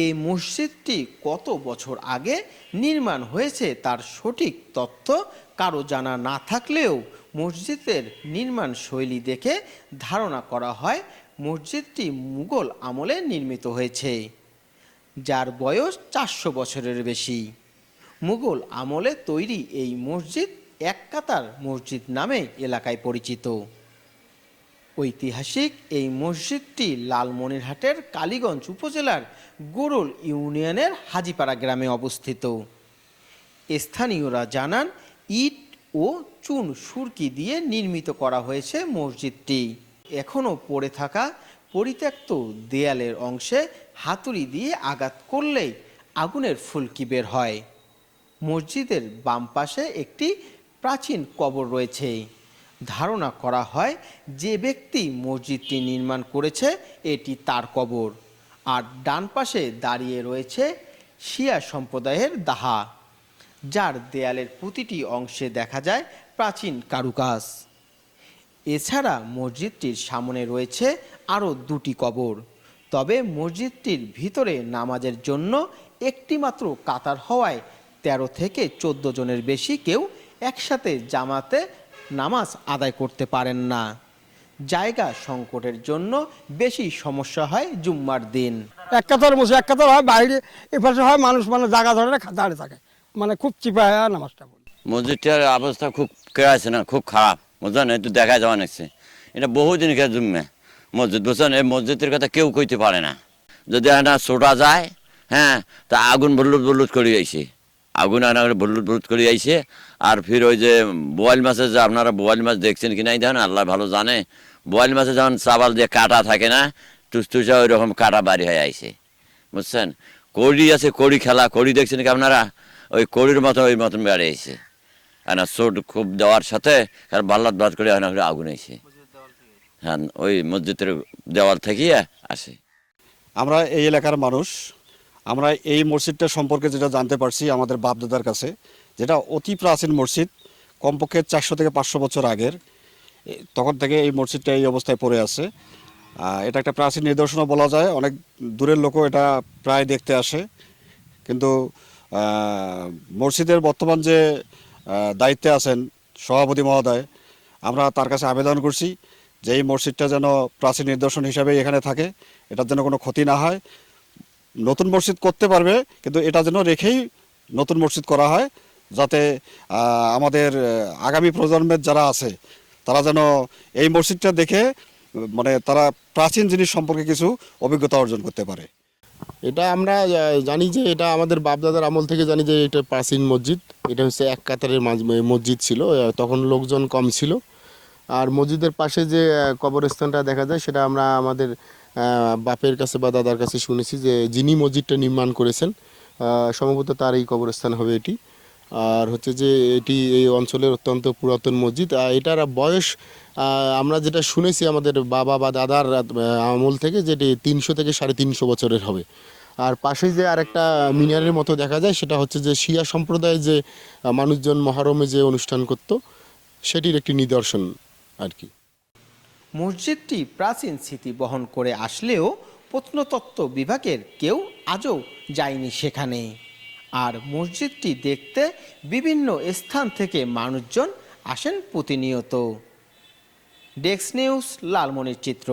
এই মসজিদটি কত বছর আগে নির্মাণ হয়েছে তার সঠিক তথ্য কারও জানা না থাকলেও মসজিদের নির্মাণ শৈলী দেখে ধারণা করা হয় মসজিদটি মুঘল আমলে নির্মিত হয়েছে, যার বয়স চারশো বছরের বেশি। মুঘল আমলে তৈরি এই মসজিদ এক কাতার মসজিদ নামে এলাকায় পরিচিত। ঐতিহাসিক এই মসজিদটি লালমনিরহাটের কালীগঞ্জ উপজেলার গোরল ইউনিয়নের হাজিপাড়া গ্রামে অবস্থিত। স্থানীয়রা জানান, ইট ও চুন সুরকি দিয়ে নির্মিত করা হয়েছে মসজিদটি। এখনও পড়ে থাকা পরিত্যক্ত দেয়ালের অংশে হাতুড়ি দিয়ে আঘাত করলেই আগুনের ফুলকি বের হয়। মসজিদের বাম পাশে একটি প্রাচীন কবর রয়েছে। ধারণা করা হয় যে ব্যক্তি মসজিদটি নির্মাণ করেছে, এটি তার কবর। আর ডান পাশে দাঁড়িয়ে রয়েছে শিয়া সম্প্রদায়ের দাহা, যার দেয়ালের প্রতিটি অংশে দেখা যায় প্রাচীন কারুকাজ। এছাড়া মসজিদটির সামনে রয়েছে আরও দুটি কবর, তবে মসজিদটির ভিতরে নামাজের জন্য একটিমাত্র কাতার হওয়ায় তেরো থেকে চোদ্দ জনের বেশি কেউ একসাথে জামাতে নামাজ আদায় করতে পারেন না। জায়গা সংকটের জন্য বেশি সমস্যা হয় জুম্মার দিন। এক কাতার বসে এক কাতার হয় বাইরে এপাশে হয় মানুষ মানে জায়গা ধরে না দাঁড়িয়ে থাকে। মানে খুব চিপা হয় নামাজটা পড়ে মসজিদটার অবস্থা খুব আছে না খুব খারাপ। বুঝলেন? একটু দেখা যাওয়া নিচ্ছে এটা বহুদিন কে জুমে মসজিদ বুঝছেন এই মসজিদের কথা কেউ কইতে পারে না। যদি একটা ছোটা যায় হ্যাঁ তা আগুন বল্লুত বল্লুত করে আইছে আগুন আনা করে বল্লুত বল্লুত করে আইছে। আর ফির ওই যে বোয়াল মাছের যে আপনারা বোয়াল মাছ দেখছেন কি নাই দেখেন আল্লাহ ভালো জানে। বোয়াল মাছে যেমন চাবাল দিয়ে কাটা থাকে না, টুসটুসা ওই রকম কাটা বাড়ি হয়ে আইছে। বুঝছেন? কড়ি আছে, কড়ি খেলা, কড়ি দেখছেন কি আপনারা? ওই কড়ির মতো, ওই মতন বেড়ে আইছে। আর চোট খুব দেওয়ার সাথে আর বাল্লাত বাদ করে আগুন আইছে। হ্যাঁ ওই মসজিদের দেওয়াল থেকে আসে। আমরা এই এলাকার মানুষ। আমরা এই মসজিদটা সম্পর্কে যেটা জানতে পারছি আমাদের বাপদাদার কাছে, যেটা অতি প্রাচীন মসজিদ, কমপক্ষে চারশো থেকে পাঁচশো বছর আগের তখন থেকে এই মসজিদটা এই অবস্থায় পড়ে আছে। এটা একটা প্রাচীন নিদর্শনও বলা যায়, অনেক দূরের লোকও এটা প্রায় দেখতে আসে। কিন্তু মসজিদের বর্তমান যে দায়িত্বে আছেন সভাপতি মহোদয়, আমরা তার কাছে আবেদন করছি যে এই মসজিদটা যেন প্রাচীন নিদর্শন হিসাবে এখানে থাকে, এটার যেন কোনো ক্ষতি না হয়। নতুন মসজিদ করতে পারবে, কিন্তু এটা যেন রেখেই নতুন মসজিদ করা হয়, যাতে আমাদের আগামী প্রজন্মের যারা আছে, তারা যেন এই মসজিদটা দেখে মানে তারা প্রাচীন জিনিস সম্পর্কে কিছু অভিজ্ঞতা অর্জন করতে পারে। এটা আমরা জানি যে এটা আমাদের বাপদাদার আমল থেকে জানি যে এটা প্রাচীন মসজিদ, এটা হচ্ছে এক কাতারের মসজিদ ছিল তখন লোকজন কম ছিল। আর মসজিদের পাশে যে কবরস্থানটা দেখা যায়, সেটা আমরা আমাদের বাপের কাছে বা দাদার কাছে শুনেছি যে যিনি মসজিদটা নির্মাণ করেছেন সম্ভবত তার এই কবরস্থান হবে এটি। আর হচ্ছে যে এটি এই অঞ্চলের অত্যন্ত পুরাতন মসজিদ। এটার বয়স আমরা যেটা শুনেছি আমাদের বাবা বা দাদার আমল থেকে যেটি তিনশো থেকে সাড়ে তিনশো বছরের হবে। আর পাশে যে আরেকটা মিনারের মতো দেখা যায়, সেটা হচ্ছে যে শিয়া সম্প্রদায়ের যে মানুষজন মহরমে যে অনুষ্ঠান করত, সেটির একটি নিদর্শন আর কি। মসজিদটি প্রাচীন স্মৃতি বহন করে আসলেও প্রত্নতত্ত্ব বিভাগের কেউ আজও যায়নি সেখানে। আর মসজিদটি দেখতে বিভিন্ন স্থান থেকে মানুষজন আসেন প্রতিনিয়ত। ডেক্স নিউজ লালমনির চিত্র